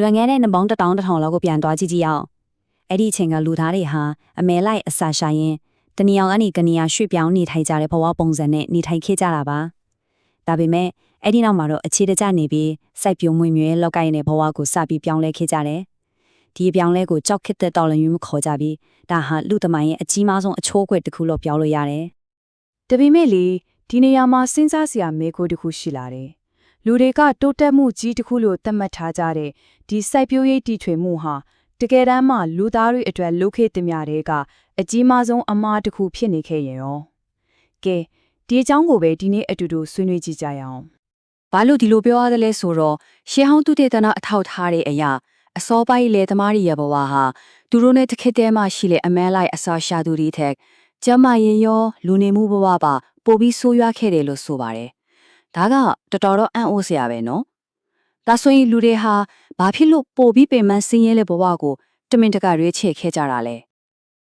လွန်ခဲ့တဲ့နှစ်ပေါင်းတစ်တောင်းတစ်ထောင်လောက်ကိုပြန်သွားကြည့်ကြည့်အောင်အဲ့ဒီအချိန်ကလူသားတွေဟာအမဲလိုက်အစာရှာရင်တဏီအောင်ကနေကနေရွှေ့ပြောင်းနေထိုင်ကြတဲ့ဘဝပုံစံနဲ့နေထိုင်ခဲ့ကြတာပါဒါပေမဲ့အဲ့ဒီနောက်မှာတော့အခြေတကျနေပြီးစိုက်ပျိုးမွေမြွေလောက်ကိုင်းတဲ့ဘဝကိုစပြီးပြောင်းလဲခဲ့ကြတယ်ဒီအပြောင်းလဲကိုကြောက်ခစ်တဲ့တော်လန်ယူမခေါ်ကြပြီးဒါဟာလူသမိုင်းရဲ့အကြီးမားဆုံးအချိုးအကွက်တစ်ခုလို့ပြောလို့ရတယ်တပိမဲ့လေဒီနေရာမှာစဉ်းစားစရာမေးခွန်းတစ်ခုရှိလာတယ် လူတွေကတိုးတက်မှုကြီးတစ်ခုလို့သတ်မှတ်ထားကြတဲ့ဒီစိုက်ပျိုးရေးတည်ထွေမှုဟာတကယ်တမ်းမှလူသားတွေအတွက်လုခေသမျှတွေကအကြီးမားဆုံးအမှားတစ်ခုဖြစ်နေခဲ့ရင်ရောကဲဒီအကြောင်းကိုပဲဒီနေ့အတူတူဆွေးနွေးကြည့်ကြရအောင်ဘာလို့ဒီလိုပြောရသလဲဆိုတော့ရှေးဟောင်းသူတေသနာအထောက်ထားတဲ့အရာအစောပိုင်းလေသမားတွေရဲ့ဘဝဟာသူတို့နဲ့တစ်ခေတ်တည်းမှရှိတဲ့အမဲလိုက်အစာရှာသူတွေထက်ကျမရင်ရောလူနေမှုဘဝပါပိုပြီးဆိုးရွားခဲ့တယ်လို့ဆိုပါတယ်။ ဒါကတော်တော်တော့အံ့ဩစရာပဲနော်။ဒါဆိုရင်လူတွေဟာဘာဖြစ်လို့ပိုပြီးပင်ပန်းဆင်းရဲတဲ့ဘဝကိုတမင်တကာရွေးချယ်ခဲ့ကြတာလဲ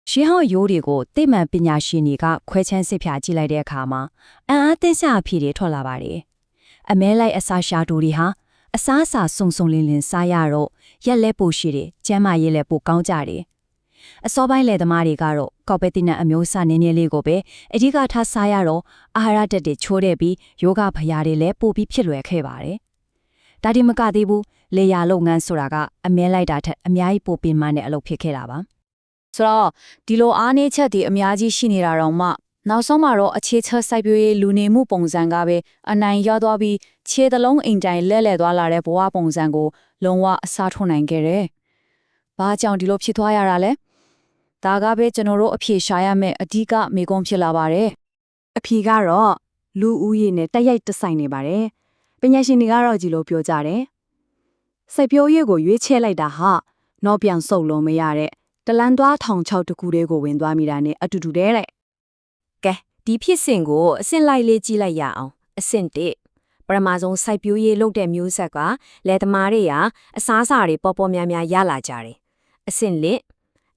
ရှင်းဟောင်းရိုးတွေကိုသိမှန်ပညာရှင်တွေကခွဲချမ်းစစ်ဖြာကြည့်လိုက်တဲ့အခါမှာအံ့အားသင့်စရာအဖြစ်တွေထွက်လာပါတယ်။အမဲလိုက်အစာရှာတူတွေဟာအစားအစာစုံစုံလင်းလင်းစားရတော့ရက်လက်ပိုရှိတယ်၊ကျန်းမာရေးလည်းပိုကောင်းကြတယ်။ အစောပိုင်းလယ်သမားတွေကတော့ကောက်ပဲတိနတ်အမျိုးအစားနည်းနည်းလေးကိုပဲအဓိကထားစားရတော့အာဟာရဓာတ်တွေချိုးတဲ့ပြီးယောဂဖျားတွေလည်းပိုပြီးဖြစ်လွယ်ခဲ့ပါတယ်။ဒါဒီမကသေးဘူးလေယာလုပ်ငန်းဆိုတာကအမဲလိုက်တာထက်အများကြီးပိုပင်ပန်းတဲ့အလုပ်ဖြစ်ခဲ့တာပါ။ဆိုတော့ဒီလိုအားနည်းချက်တွေအများကြီးရှိနေတာတော့မှနောက်ဆုံးမှာတော့အခြေချစိုက်ပျိုးရေးလူနေမှုပုံစံကပဲအနိုင်ရသွားပြီးခြေသလုံးအိမ်တိုင်လဲလဲသွားလာတဲ့ဘဝပုံစံကို လုံးဝအစားထိုးနိုင်ခဲ့တယ်။ဘာကြောင့်ဒီလိုဖြစ်သွားရတာလဲ။ ဒါကပဲကျွန်တော်တို့အဖြေရှာရမယ့်အဓိကမေကွန်းဖြစ်လာပါတယ်အဖြေကတော့လူဦးရေနဲ့တက်ရိုက်တဆိုင်နေပါတယ်ပညာရှင်တွေကတော့ဒီလိုပြောကြတယ်စိုက်ပျိုးရေးကိုရွေးချယ်လိုက်တာဟာတော့ပြန်ဆုပ်လို့မရတဲ့တလန်သွားထောင်ချောက်တစ်ခုတည်းကိုဝင်သွားမိတာနဲ့အတူတူတဲ့တဲ့ကဲဒီဖြစ်စဉ်ကိုအဆင့်လိုက်လေးကြည့်လိုက်ရအောင်အဆင့်1ပထမဆုံးစိုက်ပျိုးရေးလုပ်တဲ့မျိုးဆက်ကလယ်သမားတွေဟာအစားအစာတွေပေါ်ပေါ်များများရလာကြတယ်အဆင့်လ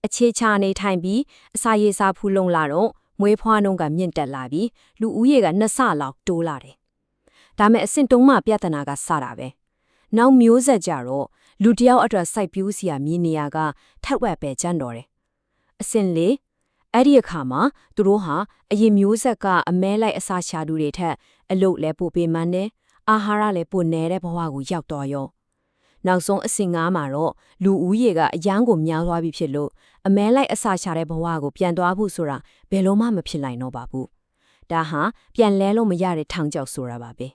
အခြေချနေထိုင်ပြီးအစာရေစာဖူးလုံလာတော့မွေးဖွားနှုန်းကမြင့်တက်လာပြီးလူဦးရေကနှစ်ဆလောက်တိုးလာတယ်ဒါမဲ့အဆင့်တုံးမှပြဿနာကစတာပဲနောက်မျိုးဆက်ကြတော့လူတစ်ယောက်အတွက်စိုက်ပျိုးစရာမြေနေရာကထက်ဝက်ပဲကျန်တော့တယ်အဆင့်၄အဲ့ဒီအခါမှာသူတို့ဟာအရင်မျိုးဆက်ကအမဲလိုက်အစာရှာသူတွေထက်အလုတ်လဲပိုပေးမှန်းတယ်အာဟာရလည်းပိုနေတဲ့ဘဝကိုရောက်တော့ရော နောက်ဆုံးအဆင့်၅မှာတော့လူဦးရေကအယမ်းကိုများသွားပြီဖြစ်လို့အမဲလိုက်အစာရှာတဲ့ဘဝကိုပြန်သွားဖို့ဆိုတာဘယ်လို့မှမဖြစ်နိုင်တော့ပါဘူးဒါဟာပြန်လဲလို့မရတဲ့ထောင်ကျောက်ဆိုတာပါပဲ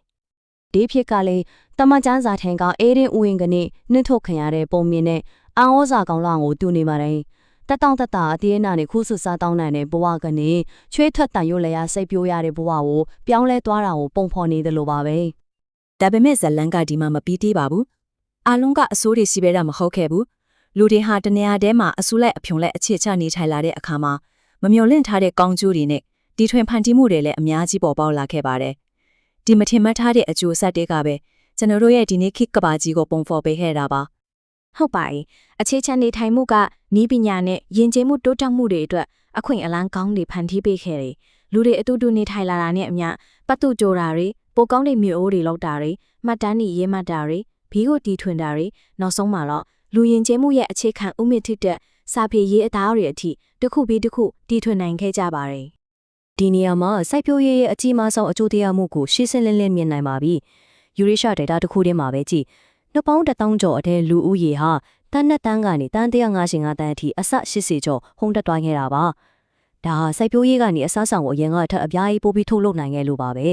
ဒီဖြစ်ကလေးတမချန်းစာထိုင်ကအေးရင်ဥယင်ကနေနှင်းထုတ်ခံရတဲ့ပုံမြင်နဲ့အန်ဩဇာကောင်လောင်ကိုတူနေပါတယ်တက်တောင့်တက်တာအသေးအနာနဲ့ခုဆွစားတောင်းနိုင်တဲ့ဘဝကနေချွေးထွက်တန်ရွတ်လျာစိတ်ပြိုးရတဲ့ဘဝကိုပြောင်းလဲသွားတာကိုပုံဖော်နေတယ်လို့ပါပဲဒါပေမဲ့ဇလန်ကဒီမှာမပြီးသေးပါဘူး အလုံးကအစိုးတွေစီပဲတာမဟုတ်ခဲ့ဘူးလူတွေဟာတနေရာထဲမှာအဆူလိုက်အဖြုံလိုက်အခြေချနေထိုင်လာတဲ့အခါမှာမမျော်လင့်ထားတဲ့ကောင်းကျိုးတွေနဲ့ဒီထွင်ဖန်တီးမှုတွေလည်းအများကြီးပေါ်ပေါက်လာခဲ့ပါတယ်ဒီမထင်မှတ်ထားတဲ့အကျိုးဆက်တွေကပဲကျွန်တော်တို့ရဲ့ဒီနေ့ခေတ်ကဘာကြီးကိုပုံဖော်ပေးခဲ့တာပါဟုတ်ပါရဲ့အခြေချနေထိုင်မှုကနီးပညာနဲ့ယဉ်ကျေးမှုတိုးတက်မှုတွေအတွက်အခွင့်အလမ်းကောင်းတွေဖန်တီးပေးခဲ့တယ်လူတွေအတူတူနေထိုင်လာတာနဲ့အမျှပတ်သူကြိုတာတွေပိုကောင်းတဲ့မျိုးအိုးတွေလောက်တာတွေမှတ်တမ်းတွေရေးမှတ်တာတွေ ဘီကိုတီထွင်တာတွေနောက်ဆုံးမှာတော့လူယဉ်ကျေးမှုရဲ့အခြေခံဥမြင့်ထစ်တဲ့စာပေရေးအသားတွေအထိတစ်ခုပြီးတစ်ခုတီထွင်နိုင်ခဲ့ကြပါတယ်ဒီနေရာမှာစိုက်ပျိုးရေးရဲ့အကြီးမားဆုံးအကျိုးတရားမှုကိုရှင်းရှင်းလင်းလင်းမြင်နိုင်ပါပြီယူရေရှာဒေတာတစ်ခုတည်းမှာပဲကြည့်နှစ်ပေါင်းတစ်တောင်းကျော်အတဲ့လူဦးရေဟာတန်းနဲ့တန်းကနေတန်း155တန်းအထိအဆ80ကျော်ဟုံးတက်သွားခဲ့တာပါဒါဟာစိုက်ပျိုးရေးကနေအစားဆောင်ကိုအရင်ကအထက်အပြားကြီးပို့ပြီးထုတ်လုပ်နိုင်ခဲ့လို့ပါပဲ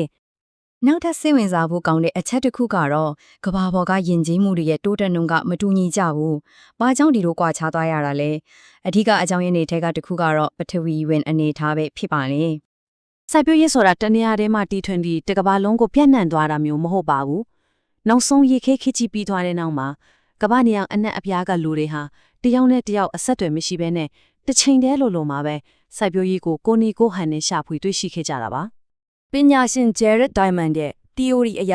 နောက်ထပ်စိတ်ဝင်စားဖို့ကောင်းတဲ့အချက်တစ်ခုကတော့ကဘာပေါ်ကယဉ်ကျေးမှုတွေရဲ့တိုးတက်နှုန်းကမတူညီကြဘူး။ဘာကြောင့်ဒီလိုကွာခြားသွားရတာလဲ။အဓိကအကြောင်းရင်းတွေထဲကတစ်ခုကတော့ပထဝီဝင်အနေထားပဲဖြစ်ပါလေစိုက်ပျိုးရေးဆိုတာတနေရာထဲမှာတီထွင်ပြီးတကဘာလုံးကိုပြန့်နှံ့သွားတာမျိုးမဟုတ်ပါဘူးနောက်ဆုံးရေခဲခစ်ချီပြီးသွားတဲ့နောက်မှာကဘာနေအောင်အနက်အပြားကလူတွေဟာတယောက်နဲ့တယောက်အဆက်အသွယ်မရှိဘဲနဲ့တစ်ချိန်တည်းလိုလိုမှာပဲစိုက်ပျိုးရေးကိုကိုနီကိုဟန်နဲ့ရှာဖွေတွေ့ရှိခဲ့ကြတာပါ ပညာရှင် Jared Diamond ရဲ့ theory အရ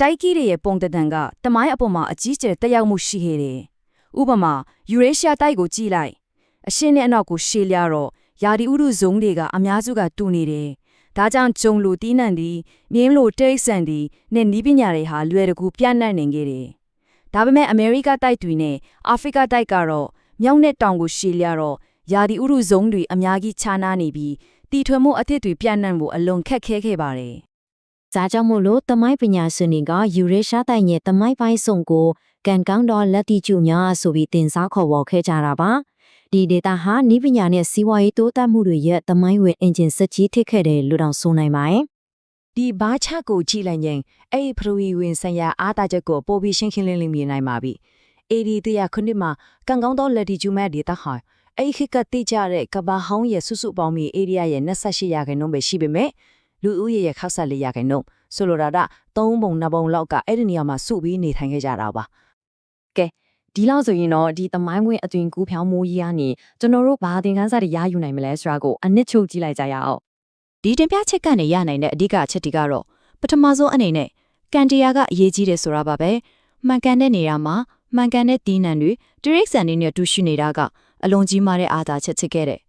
တိုက်ကြီးတွေရဲ့ပုံတံတန်ကတမိုင်းအပေါ်မှာအကြီးကျယ်တက်ရောက်မှုရှိခဲ့တယ်။ဥပမာ Eurasia တိုက်ကိုကြည့်လိုက်။အရှင်းနဲ့အနောက်ကိုရှေ့လျားတော့ယာဒီဥရုဇုံတွေကအများစုကတူနေတယ်။ဒါကြောင့်ဂျုံလိုတီးနှံသည်မြင်းလိုတိရစ္ဆန်သည်နဲ့နီးပညာတွေဟာလွယ်တကူပြန့်နှံ့နေခဲ့တယ်။ဒါပေမဲ့အမေရိကတိုက်တွေနဲ့အာဖရိကတိုက်ကတော့မြောက်နဲ့တောင်ကိုရှည်လျတော့ယာဒီဥရုဇုံတွေအများကြီးခြားနားနေပြီး တီထွင်မှုအသစ်တွေပြန့်နှံ့ဖို့အလွန်ခက်ခဲခဲ့ပါတယ်။ဒါကြောင့်မို့လို့တမိုင်းပညာရှင်တွေကယူရေရှားတိုင်ရဲ့တမိုင်းပိုင်းစုံကိုကန်ကောင်းတော်လက်တီကျူများဆိုပြီးတင်စားခေါ်ဝေါ်ခဲ့ကြတာပါ။ဒီဒေတာဟာနိပညာနဲ့စီးပွားရေးတိုးတက်မှုတွေရဲ့တမိုင်းဝင်အင်ဂျင်စက်ကြီးထစ်ခဲ့တယ်လို့တောင်ဆိုနိုင်ပါတယ်။ဒီဘာချကိုကြည့်လိုက်ရင်အဲ့ဒီပရဝီဝင်ဆိုင်ရာအားတာချက်ကိုပို့ပြီးရှင်းရှင်းလင်းလင်းမြင်နိုင်ပါပြီ။အေဒီတရားခုနှစ်မှာကန်ကောင်းသောလက်တီကျူမဲ့ဒေတာဟာ အဲ့ဒီခေတ်ကတိကျတဲ့ကဘာဟောင်းရဲ့စုစုပေါင်းမီဧရိယာရဲ့28ရာခိုင်နှုန်းပဲရှိပေမဲ့လူဦးရေရဲ့64ရာခိုင်နှုန်းဆိုလိုတာက3ပုံ2ပုံလောက်ကအဲ့ဒီနေရာမှာစုပြီးနေထိုင်ခဲ့ကြတာပါဒီလောက်ဆိုရင်တော့ဒီသမိုင်းဝင်အသွင်ကူးဖြောင်းမှုကြီးကနေကျွန်တော်တို့ဘာသင်ခန်းစာတွေရယူနိုင်မလဲဆိုတာကိုအနစ်ချုပ်ကြည့်လိုက်ကြရအောင်ဒီတင်ပြချက်ကနေရနိုင်တဲ့အဓိကအချက်တွေကတော့ပထမဆုံးအနေနဲ့ကန်တရားကအရေးကြီးတယ်ဆိုတာပါပဲမှန်ကန်တဲ့နေရာမှာမှန်ကန်တဲ့တီးနှံတွေတရိတ်ဆန်တွေနဲ့တူရှိနေတာက အလွန်ကြီးမားတဲ့အာသာချက်ချစ်ခဲ့တဲ့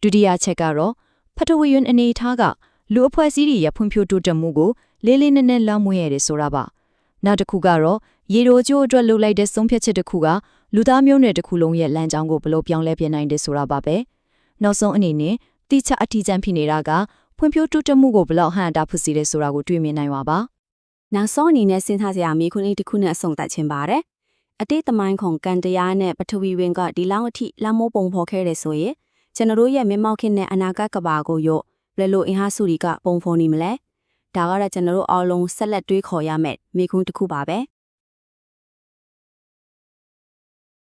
ဒုတိယချက်ကတော့ဖထဝီယွန်းအနေထားကလူအဖွဲ့အစည်းတွေရဲ့ဖွံ့ဖြိုးတိုးတက်မှုကိုလေးလေးနက်နက်လောင်းမွေးရတယ်ဆိုတာပါနောက်တစ်ခုကတော့ရေတိုကျိုးအတွက်လှုပ်လိုက်တဲ့ဆုံးဖြတ်ချက်တစ်ခုကလူသားမျိုးနွယ်တစ်ခုလုံးရဲ့လမ်းကြောင်းကိုဘယ်လိုပြောင်းလဲပြနိုင်တယ်ဆိုတာပါပဲနောက်ဆုံးအနေနဲ့တိကျအထီးကျန်ဖြစ်နေတာကဖွံ့ဖြိုးတိုးတက်မှုကိုဘယ်လောက်ဟန်တာဖြစ်စေတယ်ဆိုတာကိုတွေ့မြင်နိုင်ပါပါနောက်ဆုံးအနေနဲ့စဉ်းစားစရာမိခွန်းလေးတစ်ခုနဲ့အဆုံးသတ်ခြင်းပါတယ် အတိတ်သမိုင်းခုံကန်တရားနဲ့ပထဝီဝင်ကဒီလောက်အထိလမ်းမိုးပုံဖော်ခဲ့တယ်ဆိုရင်ကျွန်တော်တို့ရဲ့မင်းမောက်ခင်းနဲ့အနာဂတ်ကဘာကိုရော့ဘယ်လိုအင်ဟာစုတွေကပုံဖော်နေမလဲဒါကတော့ကျွန်တော်တို့အားလုံးဆက်လက်တွေးခေါ်ရမယ်မိခွန်းတစ်ခုပါပဲ